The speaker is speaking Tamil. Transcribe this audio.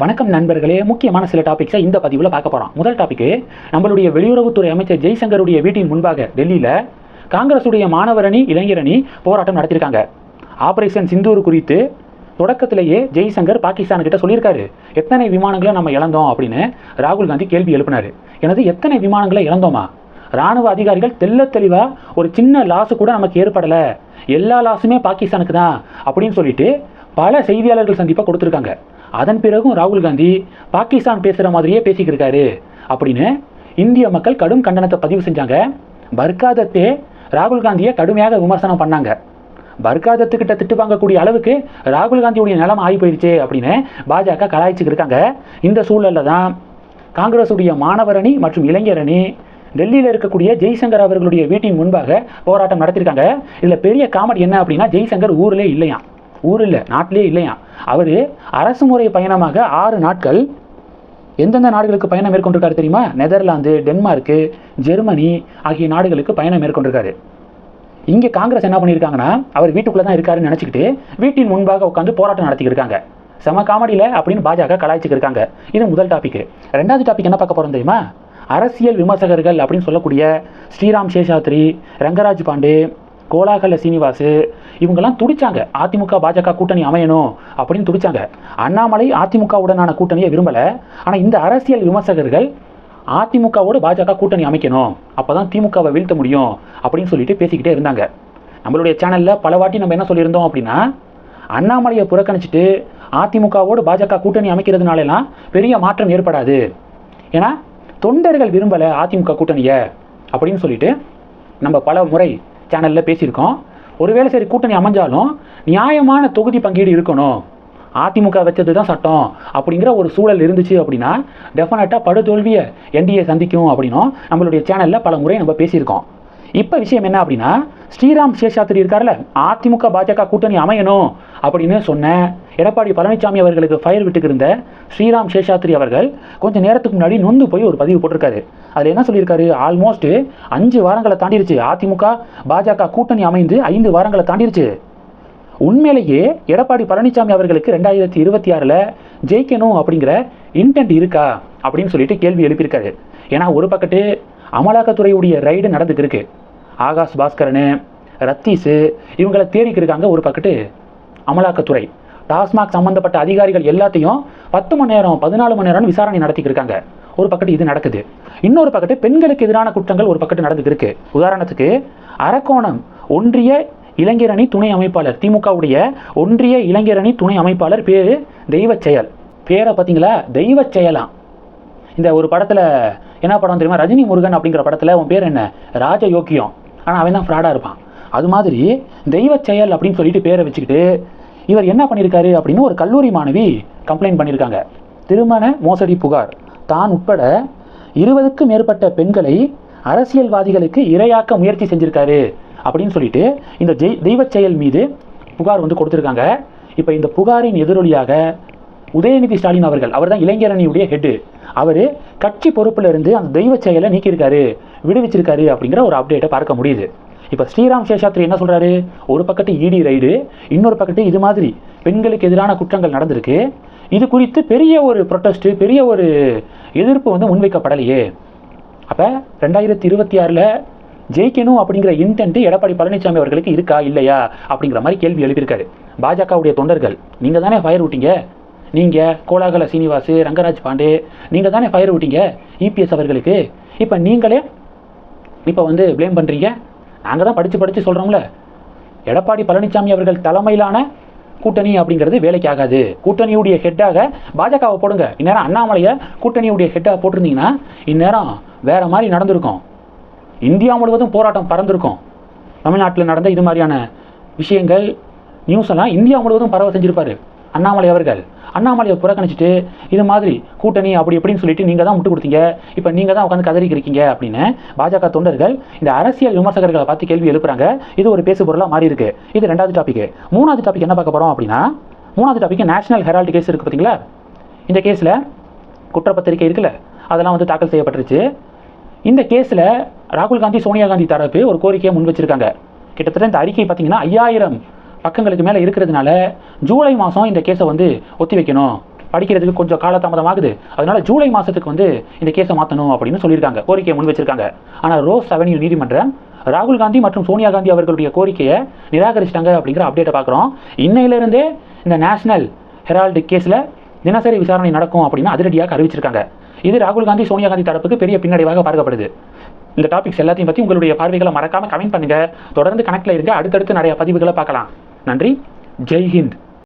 வணக்கம் நண்பர்களே. முக்கியமான சில டாபிக்ஸை இந்த பதிவில் பார்க்க போகிறோம் முதல் டாபிக் நம்மளுடைய வெளியுறவுத்துறை அமைச்சர் ஜெய்சங்கருடைய வீட்டின் முன்பாக டெல்லியில் காங்கிரஸுடைய மாணவரணி இளைஞரணி போராட்டம் நடத்தியிருக்காங்க. ஆபரேஷன் சிந்தூர் குறித்து தொடக்கத்திலேயே ஜெய்சங்கர் பாகிஸ்தான்கிட்ட சொல்லியிருக்காரு. எத்தனை விமானங்களை நம்ம இழந்தோம் அப்படின்னு ராகுல் காந்தி கேள்வி எழுப்பினார். எனது எத்தனை விமானங்களை இழந்தோமா? ராணுவ அதிகாரிகள் தெள்ள தெளிவாக ஒரு சின்ன லாஸு கூட நமக்கு ஏற்படலை. எல்லா லாஸுமே பாகிஸ்தானுக்கு தான் அப்படின்னு சொல்லிட்டு பல செய்தியாளர்கள் சந்திப்பாக கொடுத்துருக்காங்க. அதன் பிறகும் ராகுல் காந்தி பாகிஸ்தான் பேசுகிற மாதிரியே பேசிக்கிருக்காரு அப்படின்னு இந்திய மக்கள் கடும் கண்டனத்தை பதிவு செஞ்சாங்க. பர்காதத்தே ராகுல் காந்தியை கடுமையாக விமர்சனம் பண்ணாங்க. பர்காதத்துக்கிட்ட திட்டு வாங்கக்கூடிய அளவுக்கு ராகுல் காந்தியுடைய நிலம் ஆகி போயிடுச்சு அப்படின்னு பாஜக கலாய்ச்சிக்கு இருக்காங்க. இந்த சூழலில் தான் காங்கிரஸுடைய மாணவரணி மற்றும் இளைஞரணி டெல்லியில் இருக்கக்கூடிய ஜெய்சங்கர் அவர்களுடைய வீட்டின் முன்பாக போராட்டம் நடத்தியிருக்காங்க இதில் பெரிய காமெடி என்ன அப்படின்னா ஜெய்சங்கர் ஊரிலே இல்லையாம். ஊர் இல்லை நாட்டிலே இல்லையா? அவர் அரசு முறை பயணமாக ஆறு நாட்கள் எந்தெந்த நாடுகளுக்கு பயணம் மேற்கொண்டிருக்காரு தெரியுமா? நெதர்லாந்து டென்மார்க்கு ஜெர்மனி ஆகிய நாடுகளுக்கு பயணம் மேற்கொண்டிருக்காரு. இங்கே காங்கிரஸ் என்ன பண்ணியிருக்காங்கன்னா அவர் வீட்டுக்குள்ளே தான் இருக்காருன்னு நினச்சிக்கிட்டு வீட்டின் முன்பாக உட்காந்து போராட்டம் நடத்திக்கிருக்காங்க செம காமெடியில் அப்படின்னு பாஜக கலாய்ச்சிக்கிருக்காங்க இது முதல் டாபிக் ரெண்டாவது டாபிக் என்ன பார்க்க போகிறோம் தெரியுமா? அரசியல் விமர்சகர்கள் அப்படின்னு சொல்லக்கூடிய ஸ்ரீராம் சேஷாத்ரி ரங்கராஜ் பாண்டே கோலாகல சீனிவாசு இவங்கெல்லாம் துடிச்சாங்க. அதிமுக பாஜக கூட்டணி அமையணும் அப்படின்னு துடிச்சாங்க. அண்ணாமலை அதிமுகவுடனான கூட்டணியை விரும்பலை. ஆனால் இந்த அரசியல் விமர்சகர்கள் அதிமுகவோடு பாஜக கூட்டணி அமைக்கணும். அப்போ தான் திமுகவை வீழ்த்த முடியும் அப்படின்னு சொல்லிட்டு பேசிக்கிட்டே இருந்தாங்க. நம்மளுடைய சேனலில் பல வாட்டி நம்ம என்ன சொல்லியிருந்தோம் அப்படின்னா அண்ணாமலையை புறக்கணிச்சிட்டு அதிமுகவோடு பாஜக கூட்டணி அமைக்கிறதுனாலலாம் பெரிய மாற்றம் ஏற்படாது. ஏன்னா தொண்டர்கள் விரும்பலை அதிமுக கூட்டணியை அப்படின்னு சொல்லிட்டு நம்ம பல முறை சேனலில் பேசியிருக்கோம். ஒருவேளை சரி கூட்டணி அமைஞ்சாலும் நியாயமான தொகுதி பங்கீடு இருக்கணும். அதிமுக வச்சது தான் சட்டம் அப்படிங்கிற ஒரு சூழல் இருந்துச்சு அப்படின்னா டெஃபினட்டாக படுதோல்வியை என்டிஏ சந்திக்கும் அப்படின்னும் நம்மளுடைய சேனலில் பல முறை நம்ம பேசியிருக்கோம். இப்போ விஷயம் என்ன அப்படின்னா ஸ்ரீராம் சேஷாத்திரி இருக்கார்ல அதிமுக பாஜக கூட்டணி அமையணும் அப்படின்னு சொன்ன எடப்பாடி பழனிசாமி அவர்களுக்கு ஃபயர் விட்டுக்கு இருந்த ஸ்ரீராம் சேஷாத்திரி அவர்கள் கொஞ்சம் நேரத்துக்கு முன்னாடி நொந்து போய் ஒரு பதிவு போட்டிருக்காரு. அதில் என்ன சொல்லியிருக்காரு? ஆல்மோஸ்ட் அஞ்சு வாரங்களை தாண்டிருச்சு. அதிமுக பாஜக கூட்டணி அமைந்து ஐந்து வாரங்களை தாண்டிருச்சு. உண்மையிலேயே எடப்பாடி பழனிசாமி அவர்களுக்கு ரெண்டாயிரத்தி இருபத்தி ஆறில் ஜெயிக்கணும் அப்படிங்கிற இன்டென்ட் இருக்கா? அப்படின்னு சொல்லிட்டு கேள்வி எழுப்பியிருக்காரு. ஏன்னா ஒரு பக்கத்து அமலாக்கத்துறையுடைய ரைடு நடந்துட்டு இருக்கு. ஆகாஷ் பாஸ்கரனு ரத்தீஸு இவங்களை தேடிக்கு இருக்காங்க ஒரு பக்கத்து அமலாக்கத்துறை. டாஸ்மாக் சம்பந்தப்பட்ட அதிகாரிகள் எல்லாத்தையும் பத்து மணி நேரம் பதினாலு மணி நேரம் விசாரணை நடத்திக்கிட்டு இருக்காங்க. ஒரு பக்கத்து இது நடக்குது. இன்னொரு பக்கத்து பெண்களுக்கு எதிரான குற்றங்கள் ஒரு பக்கத்து நடந்துட்டு இருக்கு. உதாரணத்துக்கு அரக்கோணம் ஒன்றிய இளைஞரணி துணை அமைப்பாளர் திமுகவுடைய ஒன்றிய இளைஞரணி துணை அமைப்பாளர் பேர் தெய்வ செயல். பேரை பார்த்தீங்களா? தெய்வ செயலாம் இந்த ஒரு படத்தில் என்ன படம் தெரியுமா? ரஜினி முருகன் அப்படிங்கிற படத்தில் உன் பேர் என்ன? ராஜ யோக்கியம் ஆனால் அவன் தான் ஃப்ராடாக இருப்பான். அது மாதிரி தெய்வ செயல் அப்படின்னு சொல்லிட்டு பேரை வச்சுக்கிட்டு இவர் என்ன பண்ணியிருக்காரு அப்படின்னு ஒரு கல்லூரி மாணவி கம்ப்ளைண்ட் பண்ணியிருக்காங்க. திருமண மோசடி புகார். தான் உட்பட இருபதுக்கும் மேற்பட்ட பெண்களை அரசியல்வாதிகளுக்கு இரையாக்க முயற்சி செஞ்சிருக்காரு அப்படின்னு சொல்லிட்டு இந்த ஜெய் தெய்வச் செயல் மீது புகார் வந்து கொடுத்துருக்காங்க. இப்போ இந்த புகாரின் எதிரொலியாக உதயநிதி ஸ்டாலின் அவர்கள் அவர் தான் இளைஞரணியுடைய ஹெட்டு அவர் கட்சி பொறுப்பில் இருந்து அந்த தெய்வ செயலை நீக்கியிருக்காரு விடுவிச்சிருக்காரு அப்படிங்கிற ஒரு அப்டேட்டை பார்க்க முடியுது. இப்போ ஸ்ரீராம் சேஷாத்ரி என்ன சொல்கிறாரு ஒரு பக்கத்து இடி ரைடு இன்னொரு பக்கத்து இது மாதிரி பெண்களுக்கு எதிரான குற்றங்கள் நடந்திருக்கு. இது குறித்து பெரிய ஒரு ப்ரொட்டஸ்ட்டு பெரிய ஒரு எதிர்ப்பு வந்து முன்வைக்கப்படலையே. அப்போ ரெண்டாயிரத்தி இருபத்தி ஆறில் ஜெயிக்கணும் அப்படிங்கிற இன்டென்ட் எடப்பாடி பழனிசாமி அவர்களுக்கு இருக்கா இல்லையா? அப்படிங்கிற மாதிரி கேள்வி எழுப்பியிருக்காரு. பாஜகவுடைய தொண்டர்கள் நீங்கள் தானே ஃபயர் விட்டீங்க நீங்கள் கோலாகல சீனிவாசு ரங்கராஜ் பாண்டே நீங்கள் தானே ஃபயர் விட்டீங்க இபிஎஸ் அவர்களுக்கு. இப்போ நீங்களே இப்போ வந்து ப்ளேம் பண்ணுறீங்க நாங்கள் தான் படித்து படித்து சொல்கிறோம்ல எடப்பாடி பழனிசாமி அவர்கள் தலைமையிலான கூட்டணி அப்படிங்கிறது வேலைக்கு ஆகாது. கூட்டணியுடைய ஹெட்டாக பாஜகவை போடுங்க. இந்நேரம் அண்ணாமலையை கூட்டணியுடைய ஹெட்டாக போட்டிருந்தீங்கன்னா இந்நேரம் வேறு மாதிரி நடந்திருக்கும். இந்தியா முழுவதும் போராட்டம் பறந்திருக்கும். தமிழ்நாட்டில் நடந்த இது மாதிரியான விஷயங்கள் நியூஸ் எல்லாம் இந்தியா முழுவதும் பரவ செஞ்சிருப்பாரு. அண்ணாமலை அவர்கள். அண்ணாமலையை புறக்கணிச்சிட்டு இது மாதிரி கூட்டணி அப்படி இப்படின்னு சொல்லிட்டு நீங்கள் தான் முட்டு கொடுத்தீங்க. இப்போ நீங்கள் தான் உட்காந்து கதறிக்கு இருக்கீங்க அப்படின்னு பாஜக தொண்டர்கள் இந்த அரசியல் விமர்சகர்களை பார்த்து கேள்வி எழுப்புறாங்க. இது ஒரு பேசுபொருளாக மாறி இருக்கு இது ரெண்டாவது டாபிக் மூணாவது டாபிக் என்ன பார்க்க போகிறோம் அப்படின்னா மூணாவது டாபிக் நேஷனல் ஹெரால்டு கேஸ் இருக்குது பார்த்தீங்களா? இந்த கேஸில் குற்றப்பத்திரிக்கை இருக்குல்ல அதெல்லாம் வந்து தாக்கல் செய்யப்பட்டுருச்சு. இந்த கேஸில் ராகுல் காந்தி சோனியா காந்தி தரப்பு ஒரு கோரிக்கையை முன் வச்சிருக்காங்க. கிட்டத்தட்ட இந்த அறிக்கை பார்த்தீங்கன்னா ஐயாயிரம் பக்கங்களுக்கு மேலே இருக்கிறதுனால ஜூலை மாதம் இந்த கேஸை வந்து ஒத்தி வைக்கணும். படிக்கிறதுக்கு கொஞ்சம் காலதாமதமாகுது. அதனால ஜூலை மாதத்துக்கு வந்து இந்த கேஸை மாற்றணும் அப்படின்னு சொல்லியிருக்காங்க. கோரிக்கையை முன் வச்சிருக்காங்க. ஆனால் ரோஸ் அவென்யூ நீதிமன்றம் ராகுல் காந்தி மற்றும் சோனியா காந்தி அவர்களுடைய கோரிக்கையை நிராகரிச்சிட்டாங்க அப்படிங்கிற அப்டேட்டை பார்க்குறோம். இன்னையிலிருந்தே இந்த நேஷனல் ஹெரால்டு கேஸில் தினசரி விசாரணை நடக்கும் அப்படின்னு அதிரடியாக அறிவிச்சிருக்காங்க. இது ராகுல் காந்தி சோனியா காந்தி தரப்புக்கு பெரிய பின்னடைவாக பார்க்கப்படுது. இந்த டாபிக்ஸ் எல்லாத்தையும் பற்றி உங்களுடைய பார்வைகளை மறக்காமல் கமெண்ட் பண்ணுங்கள் தொடர்ந்து கணக்கில் இருங்க அடுத்தடுத்து நிறைய பதிவுகளை பார்க்கலாம். நன்றி. ஜெய் ஹிந்த்.